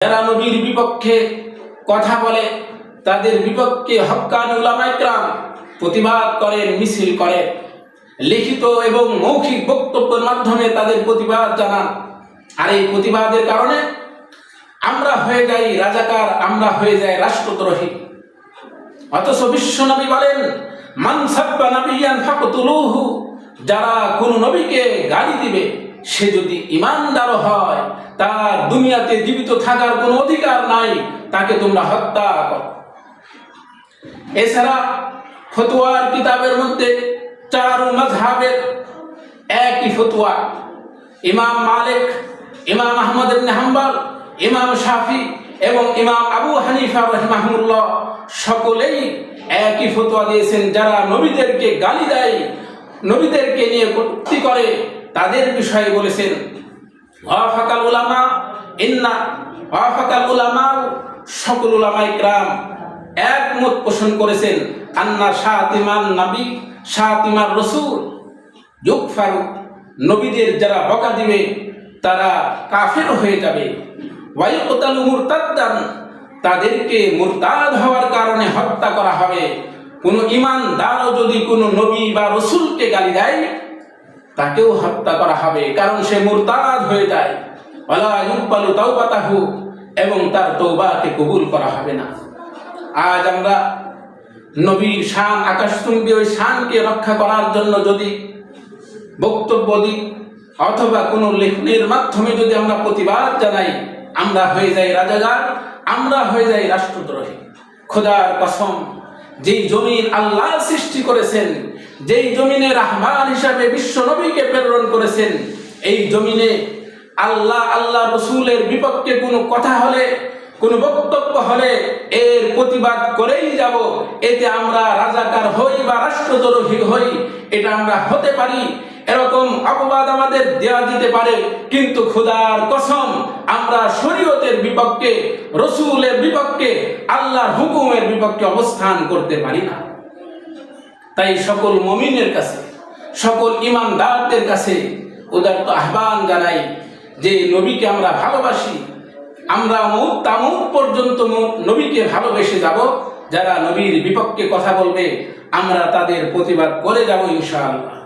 যারা নবীর বিপক্ষে কথা বলে, তাদের বিপক্ষে হক্কান উলামাইকরাম প্রতিবাদ করেন মিছিল করে। লিখিত এবং মৌখিক বক্তব্যের মাধ্যমে তাদের প্রতিবাদ জানান। আর এই প্রতিবাদের কারণে আমরা হয়ে যাই রাজাকার, আমরা হয়ে যাই রাষ্ট্রদ্রোহী। অথচ বিশ্বনবী বলেন, মান সাব্বা ফাকতুলুহু যারা কোন নবীকে গালি দিবে, সে যদি ইমানদার হয় তার দুনিয়াতে জীবিত থাকার কোনো অধিকার নাই, তাকে তোমরা হত্যা করো। এছাড়া ফতুয়ার কিতাবের মধ্যে চার মাযহাবের একই ফতুয়া। ইমাম মালিক, ইমাম আহমদ হাম্বল, ইমাম শাফি এবং ইমাম আবু হানিফা রহমাহুল্লাহ সকলেই একই ফতোয়া দিয়েছেন। যারা নবীদেরকে গালি দেয়, নবীদেরকে নিয়ে কটূক্তি করে, তাদের বিষয়ে বলেছেন ওয়াফাকাল উলামা, ইন্না ওয়াফাকাল উলামা, সকল উলামা ইকরাম একমত পোষণ করেছেন, আন্না শাতিমান নবী শাতিমার রসুল। যুগ ফারুক নবীদের যারা বকা দিবে, তারা কাফের হয়ে যাবে। ওয়াইকতালু মুরতাদ্দান, তাদেরকে মুরতাদ হওয়ার কারণে হত্যা করা হবে। কোনো ইমানদারও যদি কোনো নবী বা রসুলকে গালি দেয় তাকেও হত্যা করা হবে, কারণ সে মুরতাদ হয়ে যায়। ইউকবালু তাওবাতাহু, এবং তার তৌবাকে কবুল করা হবে না। আজ আমরা নবীর শান আকাশতুম্বী ওই শানকে রক্ষা করার জন্য যদি বক্তব্য দিই, অথবা কোনো লেখনের মাধ্যমে যদি আমরা প্রতিবাদ জানাই, আমরা হয়ে যাই রাজাগার আমরা হয়ে যাই রাষ্ট্রদ্রোহী। খোদার কসম যেই জমিন আল্লাহ সৃষ্টি করেছেন, যেই জমিনে রাহমান হিসাবে বিশ্ব নবীকে প্রেরণ করেছেন, এই জমিনে আল্লাহ আল্লাহ রসুলের বিপক্ষে কোনো কথা হলে, কোনো বক্তব্য হলে এর প্রতিবাদ করেই যাব। এতে আমরা রাজাকার হই বা রাষ্ট্রদ্রোহী হই, এটা আমরা হতে পারি। এরকম অপবাদ আমাদের দেওয়া দিতে পারে, কিন্তু খুদার কসম, আমরা শরীয়তের বিপক্ষে, রসুলের বিপক্ষে, আল্লাহর হুকুমের বিপক্ষে অবস্থান করতে পারি না। তাই সকল মমিনের কাছে, সকল ইমানদারদের কাছে উদারত আহ্বান জানাই যে নবীকে আমরা ভালোবাসি। আমরা মুখ তামুক পর্যন্ত নবীকে ভালোবেসে যাব। যারা নবীর বিপক্ষে কথা বলবে, আমরা তাদের প্রতিবাদ করে যাব ইনশাআল্লাহ।